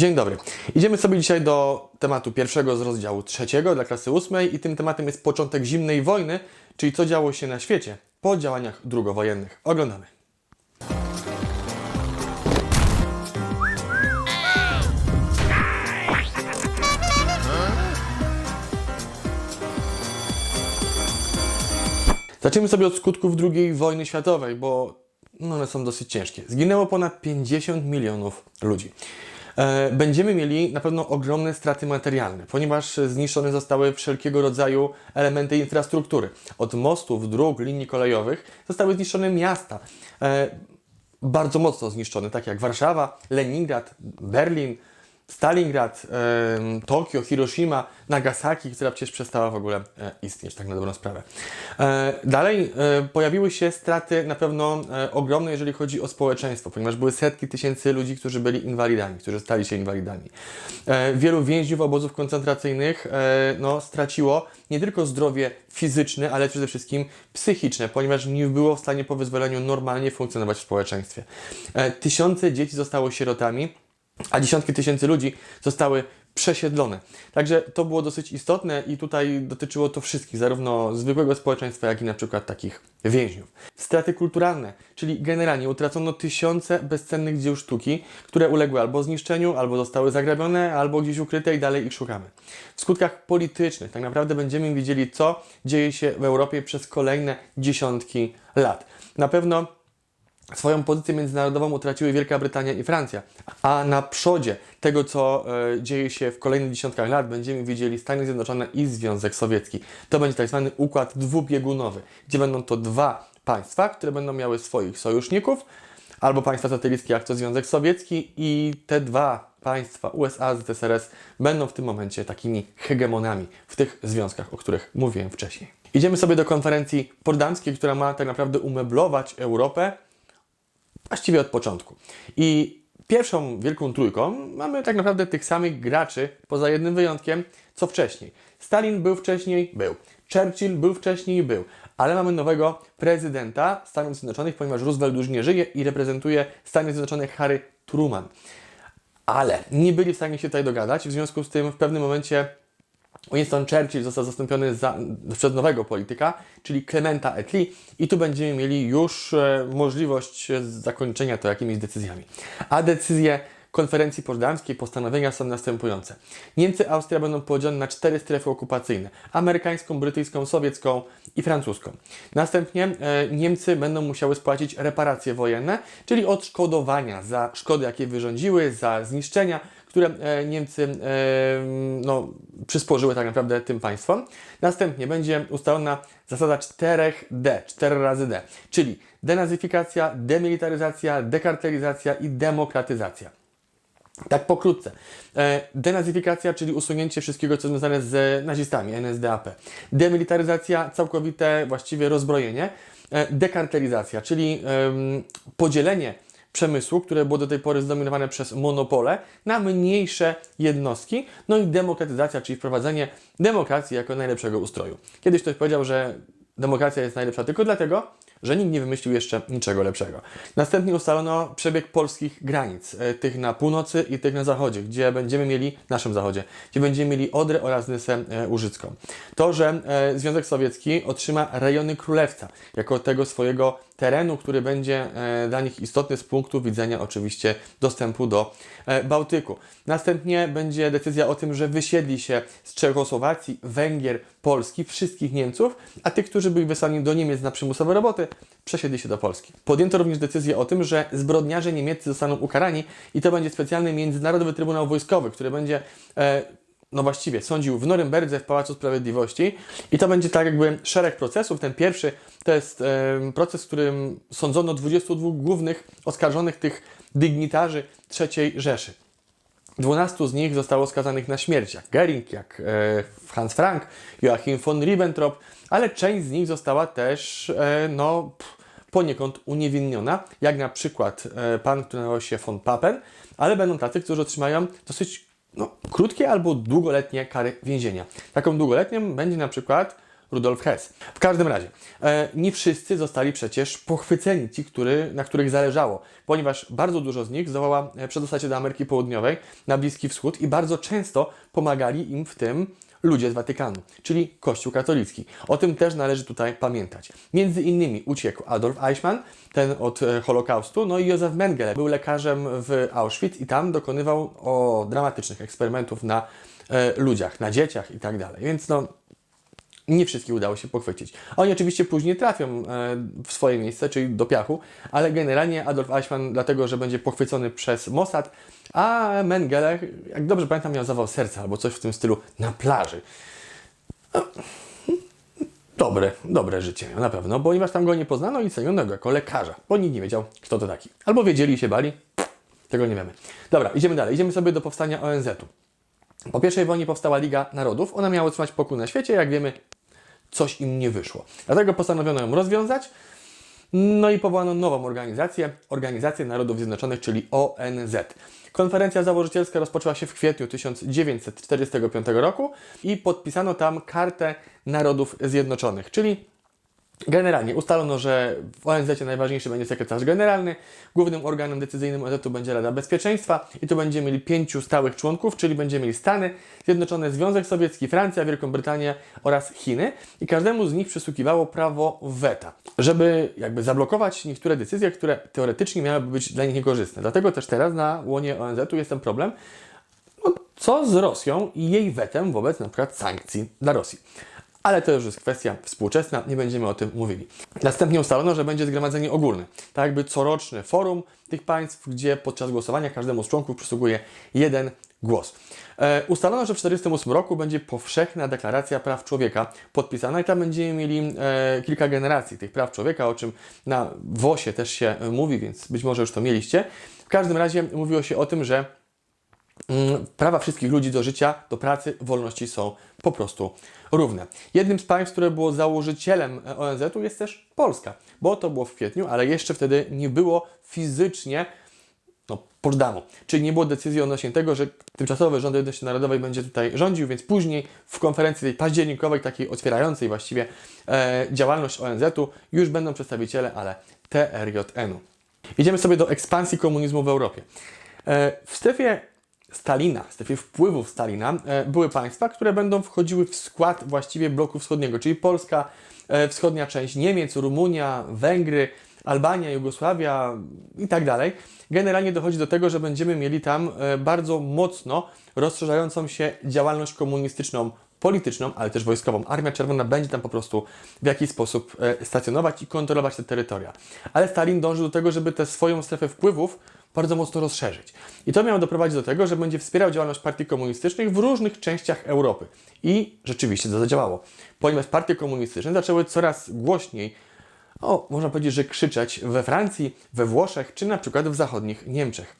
Dzień dobry. Idziemy sobie dzisiaj do tematu pierwszego z rozdziału trzeciego dla klasy ósmej i tym tematem jest początek zimnej wojny, czyli co działo się na świecie po działaniach drugowojennych. Oglądamy. Zacznijmy sobie od skutków II wojny światowej, bo one są dosyć ciężkie. Zginęło ponad 50 milionów ludzi. E, Będziemy mieli na pewno ogromne straty materialne, ponieważ zniszczone zostały wszelkiego rodzaju elementy infrastruktury. Od mostów, dróg, linii kolejowych zostały zniszczone miasta. E, Bardzo mocno zniszczone, takie jak Warszawa, Leningrad, Berlin, Stalingrad, Tokio, Hiroshima, Nagasaki, która przecież przestała w ogóle e, istnieć, tak na dobrą sprawę. E, dalej e, pojawiły się straty na pewno ogromne, jeżeli chodzi o społeczeństwo, ponieważ były setki tysięcy ludzi, którzy byli inwalidami, którzy stali się inwalidami. Wielu więźniów obozów koncentracyjnych no, straciło nie tylko zdrowie fizyczne, ale przede wszystkim psychiczne, ponieważ nie było w stanie po wyzwoleniu normalnie funkcjonować w społeczeństwie. Tysiące dzieci zostało sierotami, a dziesiątki tysięcy ludzi zostały przesiedlone. Także to było dosyć istotne i tutaj dotyczyło to wszystkich, zarówno zwykłego społeczeństwa, jak i na przykład takich więźniów. Straty kulturalne, czyli generalnie utracono tysiące bezcennych dzieł sztuki, które uległy albo zniszczeniu, albo zostały zagrabione, albo gdzieś ukryte i dalej ich szukamy. W skutkach politycznych tak naprawdę będziemy widzieli, co dzieje się w Europie przez kolejne dziesiątki lat. Na pewno Swoją pozycję międzynarodową utraciły Wielka Brytania i Francja, a na przodzie tego, co e, dzieje się w kolejnych dziesiątkach lat, będziemy widzieli Stany Zjednoczone i Związek Sowiecki. To będzie tak zwany układ dwubiegunowy, gdzie będą to dwa państwa, które będą miały swoich sojuszników, albo państwa satelickie, jak to Związek Sowiecki, i te dwa państwa, USA, ZSRS, będą w tym momencie takimi hegemonami w tych związkach, o których mówiłem wcześniej. Idziemy sobie do konferencji pordanckiej, która ma tak naprawdę umeblować Europę właściwie od początku. I pierwszą wielką trójką mamy tak naprawdę tych samych graczy, poza jednym wyjątkiem, co wcześniej. Stalin był wcześniej, był. Churchill był wcześniej, był. Ale mamy nowego prezydenta Stanów Zjednoczonych, ponieważ Roosevelt już nie żyje i reprezentuje Stany Zjednoczone Harry Truman. Ale nie byli w stanie się tutaj dogadać, w związku z tym w pewnym momencie Winston Churchill został zastąpiony za, przez nowego polityka, czyli Clementa Attlee i tu będziemy mieli już e, możliwość zakończenia to jakimiś decyzjami. A decyzje konferencji poznańskiej postanowienia są następujące. Niemcy, Austria będą podzielone na cztery strefy okupacyjne. Amerykańską, brytyjską, sowiecką i francuską. Następnie e, Niemcy będą musiały spłacić reparacje wojenne, czyli odszkodowania za szkody, jakie wyrządziły, za zniszczenia, które e, Niemcy e, no, przysporzyły tak naprawdę tym państwom. Następnie będzie ustalona zasada 4D, 4 razy D, czyli denazyfikacja, demilitaryzacja, dekartelizacja i demokratyzacja. Tak pokrótce. E, Denazyfikacja, czyli usunięcie wszystkiego, co związane z nazistami, NSDAP. Demilitaryzacja, całkowite właściwie rozbrojenie. E, Dekartelizacja, czyli podzielenie przemysłu, które było do tej pory zdominowane przez monopole, na mniejsze jednostki. No i demokratyzacja, czyli wprowadzenie demokracji jako najlepszego ustroju. Kiedyś ktoś powiedział, że demokracja jest najlepsza tylko dlatego, że nikt nie wymyślił jeszcze niczego lepszego. Następnie ustalono przebieg polskich granic, e, tych na północy i tych na zachodzie, gdzie będziemy mieli, naszym zachodzie, gdzie będziemy mieli Odrę oraz Nysę e, Łużycką. To, że e, Związek Sowiecki otrzyma rejony Królewca jako tego swojego terenu, który będzie e, dla nich istotny z punktu widzenia oczywiście dostępu do e, Bałtyku. Następnie będzie decyzja o tym, że wysiedli się z Czechosłowacji, Węgier, Polski, wszystkich Niemców, a tych, którzy byli wysłani do Niemiec na przymusowe roboty, przesiedli się do Polski. Podjęto również decyzję o tym, że zbrodniarze niemieccy zostaną ukarani i to będzie specjalny Międzynarodowy Trybunał Wojskowy, który będzie e, no właściwie sądził w Norymberdze w Pałacu Sprawiedliwości i to będzie tak jakby szereg procesów. Ten pierwszy to jest em, proces, w którym sądzono 22 głównych oskarżonych tych dygnitarzy III Rzeszy. 12 z nich zostało skazanych na śmierć, jak Goering, jak e, Hans Frank, Joachim von Ribbentrop, ale część z nich została też e, no, pff, poniekąd uniewinniona, jak na przykład e, pan, który nazywał się von Papen, ale będą tacy, którzy otrzymają dosyć no, krótkie albo długoletnie kary więzienia. Taką długoletnią będzie na przykład Rudolf Hess. W każdym razie, e, nie wszyscy zostali przecież pochwyceni, ci, który, na których zależało, ponieważ bardzo dużo z nich zdołała e, przedostać się do Ameryki Południowej, na Bliski Wschód i bardzo często pomagali im w tym ludzie z Watykanu, czyli Kościół katolicki. O tym też należy tutaj pamiętać. Między innymi uciekł Adolf Eichmann, ten od e, Holokaustu, no i Józef Mengele był lekarzem w Auschwitz i tam dokonywał o dramatycznych eksperymentów na e, ludziach, na dzieciach i tak dalej. Więc no, nie wszystkich udało się pochwycić. Oni oczywiście później trafią e, w swoje miejsce, czyli do piachu, ale generalnie Adolf Eichmann dlatego, że będzie pochwycony przez Mossad, a Mengele, jak dobrze pamiętam, miał zawał serca albo coś w tym stylu na plaży. No, Dobre, dobre życie miał na pewno, ponieważ tam go nie poznano i ceniono go jako lekarza, bo nikt nie wiedział, kto to taki. Albo wiedzieli i się bali, tego nie wiemy. Dobra, idziemy dalej. Idziemy sobie do powstania ONZ-u. Po pierwszej wojnie powstała Liga Narodów. Ona miała utrzymać pokój na świecie, jak wiemy, coś im nie wyszło. Dlatego postanowiono ją rozwiązać. No i powołano nową organizację, Organizację Narodów Zjednoczonych, czyli ONZ. Konferencja założycielska rozpoczęła się w kwietniu 1945 roku i podpisano tam Kartę Narodów Zjednoczonych, czyli Generalnie ustalono, że w ONZ najważniejszy będzie sekretarz generalny, głównym organem decyzyjnym ONZ-u będzie Rada Bezpieczeństwa i tu będziemy mieli pięciu stałych członków, czyli będziemy mieli Stany, Zjednoczone Związek Sowiecki, Francja, Wielką Brytanię oraz Chiny i każdemu z nich przysługiwało prawo weta, żeby jakby zablokować niektóre decyzje, które teoretycznie miałyby być dla nich niekorzystne. Dlatego też teraz na łonie ONZ-u jest ten problem, no, co z Rosją i jej wetem wobec na przykład sankcji dla Rosji. Ale to już jest kwestia współczesna, nie będziemy o tym mówili. Następnie ustalono, że będzie zgromadzenie ogólne, tak jakby coroczne forum tych państw, gdzie podczas głosowania każdemu z członków przysługuje jeden głos. E, ustalono, że w 1948 roku będzie powszechna deklaracja praw człowieka podpisana i tam będziemy mieli e, kilka generacji tych praw człowieka, o czym na WOSie też się mówi, więc być może już to mieliście. W każdym razie mówiło się o tym, że prawa wszystkich ludzi do życia, do pracy, wolności są po prostu równe. Jednym z państw, które było założycielem ONZ-u jest też Polska, bo to było w kwietniu, ale jeszcze wtedy nie było fizycznie no, Potsdamu. Czyli nie było decyzji odnośnie tego, że tymczasowy rząd jedności narodowej będzie tutaj rządził, więc później w konferencji tej październikowej, takiej otwierającej właściwie e, działalność ONZ-u, już będą przedstawiciele, ale TRJN-u. Idziemy sobie do ekspansji komunizmu w Europie. E, w strefie Stalina, strefie wpływów Stalina, e, były państwa, które będą wchodziły w skład właściwie bloku wschodniego, czyli Polska, e, wschodnia część Niemiec, Rumunia, Węgry, Albania, Jugosławia i tak dalej. Generalnie dochodzi do tego, że będziemy mieli tam e, bardzo mocno rozszerzającą się działalność komunistyczną, polityczną, ale też wojskową. Armia Czerwona będzie tam po prostu w jakiś sposób stacjonować i kontrolować te terytoria. Ale Stalin dąży do tego, żeby tę swoją strefę wpływów bardzo mocno rozszerzyć. I to miało doprowadzić do tego, że będzie wspierał działalność partii komunistycznych w różnych częściach Europy. I rzeczywiście to zadziałało, ponieważ partie komunistyczne zaczęły coraz głośniej, o, można powiedzieć, że krzyczeć we Francji, we Włoszech, czy na przykład w zachodnich Niemczech.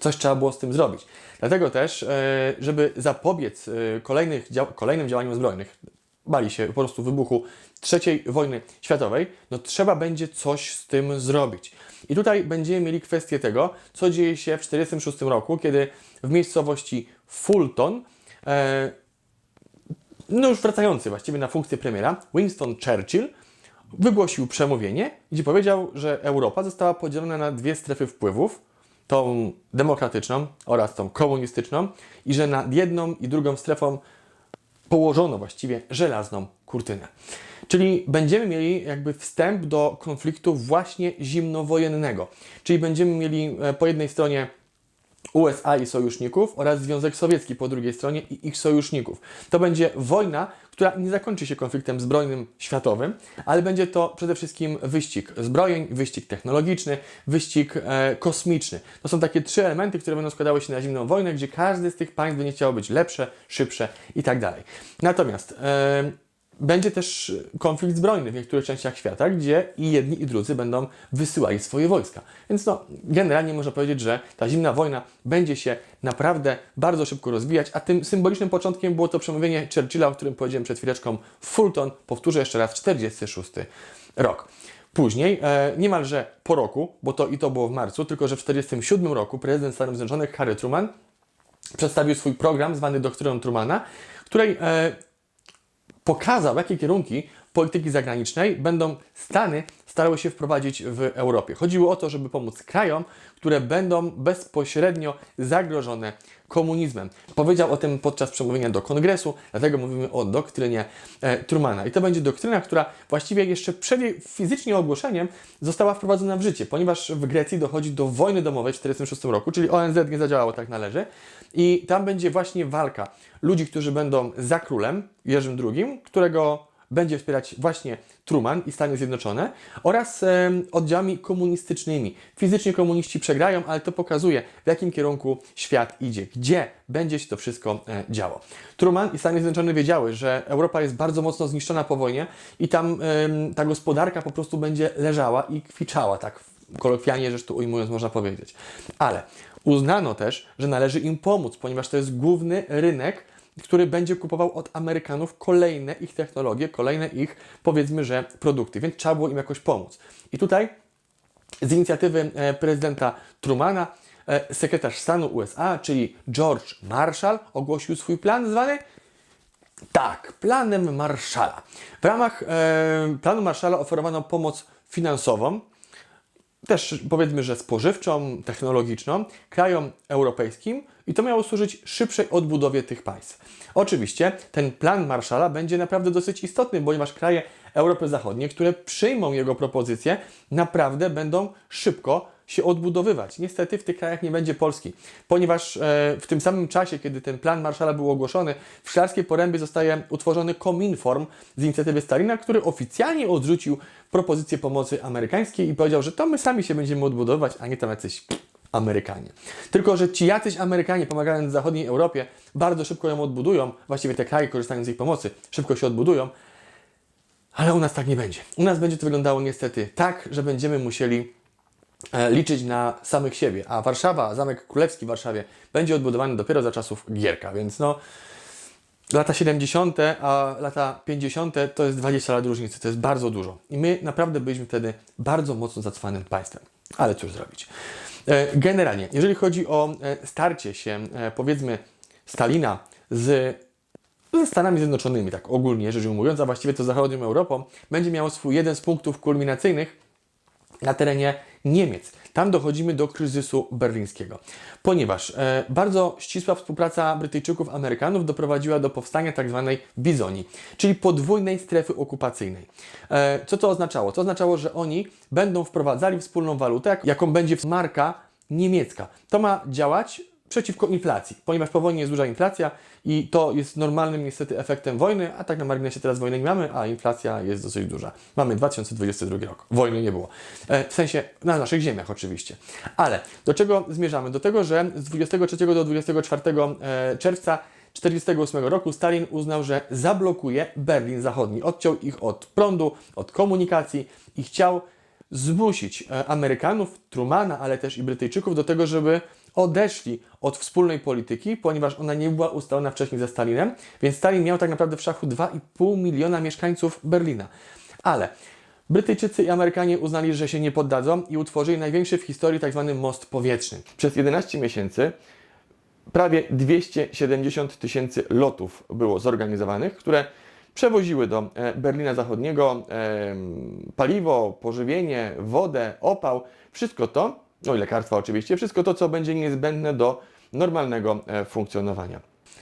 Coś trzeba było z tym zrobić. Dlatego też, e, żeby zapobiec e, kolejnych, kolejnym działaniom zbrojnych, bali się po prostu wybuchu III wojny światowej, no trzeba będzie coś z tym zrobić. I tutaj będziemy mieli kwestię tego, co dzieje się w 1946 roku, kiedy w miejscowości Fulton, e, no już wracający właściwie na funkcję premiera, Winston Churchill wygłosił przemówienie, gdzie powiedział, że Europa została podzielona na dwie strefy wpływów, tą demokratyczną oraz tą komunistyczną i że nad jedną i drugą strefą położono właściwie żelazną kurtynę. Czyli będziemy mieli jakby wstęp do konfliktu właśnie zimnowojennego. Czyli będziemy mieli e, po jednej stronie USA i sojuszników oraz Związek Sowiecki po drugiej stronie i ich sojuszników. To będzie wojna, która nie zakończy się konfliktem zbrojnym światowym, ale będzie to przede wszystkim wyścig zbrojeń, wyścig technologiczny, wyścig e, kosmiczny. To są takie trzy elementy, które będą składały się na zimną wojnę, gdzie każdy z tych państw będzie chciało być lepsze, szybsze i tak dalej. Natomiast e, będzie też konflikt zbrojny w niektórych częściach świata, gdzie i jedni i drudzy będą wysyłali swoje wojska. Więc no, generalnie można powiedzieć, że ta zimna wojna będzie się naprawdę bardzo szybko rozwijać, a tym symbolicznym początkiem było to przemówienie Churchilla, o którym powiedziałem przed chwileczką, Fulton, powtórzę jeszcze raz, 46 rok. Później, e, niemalże po roku, bo to i to było w marcu, tylko że w 47 roku prezydent Stanów Zjednoczonych Harry Truman przedstawił swój program zwany doktryną Trumana, której e, pokazał, jakie kierunki polityki zagranicznej będą Stany starały się wprowadzić w Europie. Chodziło o to, żeby pomóc krajom, które będą bezpośrednio zagrożone komunizmem. Powiedział o tym podczas przemówienia do kongresu, dlatego mówimy o doktrynie e, Trumana. I to będzie doktryna, która właściwie jeszcze przed jej fizycznie ogłoszeniem została wprowadzona w życie, ponieważ w Grecji dochodzi do wojny domowej w 1946 roku, czyli ONZ nie zadziałało tak należy. I tam będzie właśnie walka ludzi, którzy będą za królem Jerzym II, którego będzie wspierać właśnie Truman i Stany Zjednoczone oraz e, oddziałami komunistycznymi. Fizycznie komuniści przegrają, ale to pokazuje, w jakim kierunku świat idzie, gdzie będzie się to wszystko e, działo. Truman i Stany Zjednoczone wiedziały, że Europa jest bardzo mocno zniszczona po wojnie i tam e, ta gospodarka po prostu będzie leżała i kwiczała, tak kolokwialnie rzecz tu ujmując można powiedzieć. Ale uznano też, że należy im pomóc, ponieważ to jest główny rynek, który będzie kupował od Amerykanów kolejne ich technologie, kolejne ich, powiedzmy, że produkty, więc trzeba było im jakoś pomóc. I tutaj z inicjatywy e, prezydenta Trumana e, sekretarz stanu USA, czyli George Marshall, ogłosił swój plan zwany tak, planem Marshalla. W ramach e, planu Marshalla oferowano pomoc finansową, też powiedzmy, że spożywczą, technologiczną krajom europejskim i to miało służyć szybszej odbudowie tych państw. Oczywiście ten plan Marshalla będzie naprawdę dosyć istotny, ponieważ kraje Europy Zachodniej, które przyjmą jego propozycje, naprawdę będą szybko się odbudowywać. Niestety w tych krajach nie będzie Polski, ponieważ e, w tym samym czasie, kiedy ten plan Marszala był ogłoszony, w Szklarskiej Porębie zostaje utworzony Kominform z inicjatywy Stalina, który oficjalnie odrzucił propozycję pomocy amerykańskiej i powiedział, że to my sami się będziemy odbudowywać, a nie tam jacyś Amerykanie. Tylko, że ci jacyś Amerykanie pomagając zachodniej Europie bardzo szybko ją odbudują, właściwie te kraje korzystając z ich pomocy szybko się odbudują, ale u nas tak nie będzie. U nas będzie to wyglądało niestety tak, że będziemy musieli liczyć na samych siebie, a Warszawa, Zamek Królewski w Warszawie będzie odbudowany dopiero za czasów Gierka, więc no lata 70., a lata 50. to jest 20 lat różnicy, to jest bardzo dużo. I my naprawdę byliśmy wtedy bardzo mocno zacwanym państwem. Ale cóż zrobić. E, Generalnie, jeżeli chodzi o e, starcie się, e, powiedzmy, Stalina z ze Stanami Zjednoczonymi, tak ogólnie rzecz ujmując, a właściwie to zachodnią Europą, będzie miało swój jeden z punktów kulminacyjnych na terenie Niemiec. Tam dochodzimy do kryzysu berlińskiego, ponieważ e, bardzo ścisła współpraca Brytyjczyków, Amerykanów doprowadziła do powstania tzw. bizonii, czyli podwójnej strefy okupacyjnej. E, co to oznaczało? To oznaczało, że oni będą wprowadzali wspólną walutę, jak- jaką będzie marka niemiecka. To ma działać przeciwko inflacji, ponieważ po wojnie jest duża inflacja i to jest normalnym niestety efektem wojny, a tak na marginesie teraz wojny nie mamy, a inflacja jest dosyć duża. Mamy 2022 rok, wojny nie było. E, w sensie na naszych ziemiach oczywiście. Ale do czego zmierzamy? Do tego, że z 23 do 24 e, czerwca 1948 roku Stalin uznał, że zablokuje Berlin Zachodni. Odciął ich od prądu, od komunikacji i chciał zmusić e, Amerykanów, Trumana, ale też i Brytyjczyków do tego, żeby odeszli od wspólnej polityki, ponieważ ona nie była ustalona wcześniej ze Stalinem, więc Stalin miał tak naprawdę w szachu 2,5 miliona mieszkańców Berlina. Ale Brytyjczycy i Amerykanie uznali, że się nie poddadzą i utworzyli największy w historii tzw. most powietrzny. Przez 11 miesięcy prawie 270 tysięcy lotów było zorganizowanych, które przewoziły do e, Berlina Zachodniego em, paliwo, pożywienie, wodę, opał, wszystko to, no i lekarstwa oczywiście, wszystko to, co będzie niezbędne do normalnego e, funkcjonowania.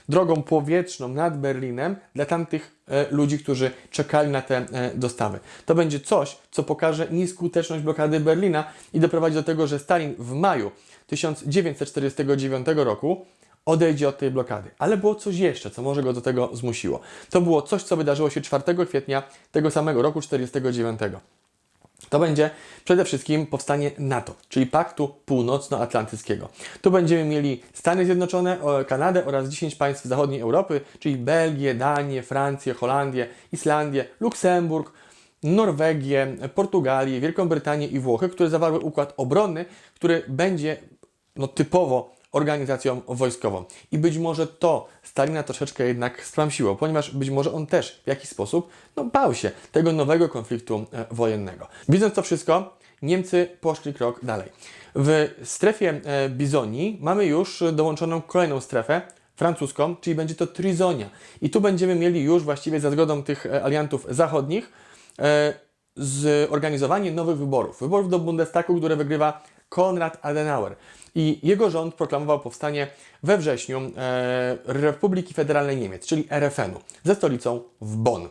Drogą powietrzną nad Berlinem dla tamtych e, ludzi, którzy czekali na te e, dostawy. To będzie coś, co pokaże nieskuteczność blokady Berlina i doprowadzi do tego, że Stalin w maju 1949 roku odejdzie od tej blokady. Ale było coś jeszcze, co może go do tego zmusiło. To było coś, co wydarzyło się 4 kwietnia tego samego roku 1949. To będzie przede wszystkim powstanie NATO, czyli Paktu Północnoatlantyckiego. Tu będziemy mieli Stany Zjednoczone, Kanadę oraz 10 państw zachodniej Europy, czyli Belgię, Danię, Francję, Holandię, Islandię, Luksemburg, Norwegię, Portugalię, Wielką Brytanię i Włochy, które zawarły układ obronny, który będzie no, typowo organizacją wojskową. I być może to Stalina troszeczkę jednak stramsiło, ponieważ być może on też w jakiś sposób no, bał się tego nowego konfliktu e, wojennego. Widząc to wszystko, Niemcy poszli krok dalej. W strefie e, Bizonii mamy już dołączoną kolejną strefę francuską, czyli będzie to Trizonia. I tu będziemy mieli już właściwie za zgodą tych e, aliantów zachodnich zorganizowanie nowych wyborów. Wyborów do Bundestagu, które wygrywa Konrad Adenauer. I jego rząd proklamował powstanie we wrześniu e, Republiki Federalnej Niemiec, czyli RFN-u, ze stolicą w Bonn.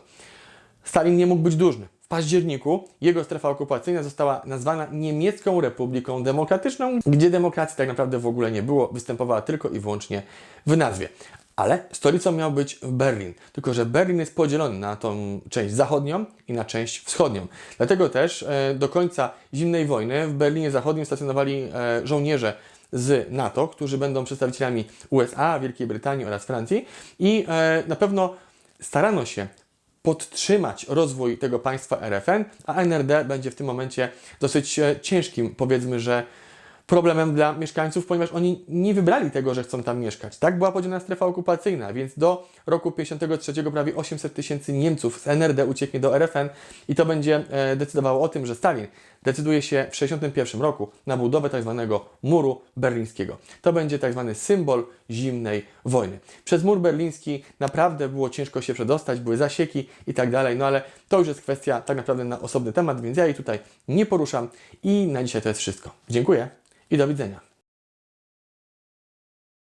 Stalin nie mógł być dłużny. W październiku jego strefa okupacyjna została nazwana Niemiecką Republiką Demokratyczną, gdzie demokracji tak naprawdę w ogóle nie było, występowała tylko i wyłącznie w nazwie. Ale stolicą miał być Berlin. Tylko, że Berlin jest podzielony na tą część zachodnią i na część wschodnią. Dlatego też e, do końca zimnej wojny w Berlinie Zachodnim stacjonowali e, żołnierze z NATO, którzy będą przedstawicielami USA, Wielkiej Brytanii oraz Francji i e, na pewno starano się podtrzymać rozwój tego państwa RFN, a NRD będzie w tym momencie dosyć ciężkim, powiedzmy, że problemem dla mieszkańców, ponieważ oni nie wybrali tego, że chcą tam mieszkać. Tak była podzielona strefa okupacyjna, więc do roku 53 prawie 800 tysięcy Niemców z NRD ucieknie do RFN i to będzie e, decydowało o tym, że Stalin decyduje się w 1961 roku na budowę tak zwanego muru berlińskiego. To będzie tak zwany symbol zimnej wojny. Przez mur berliński naprawdę było ciężko się przedostać, były zasieki i tak dalej, no ale to już jest kwestia tak naprawdę na osobny temat, więc ja jej tutaj nie poruszam i na dzisiaj to jest wszystko. Dziękuję i do widzenia.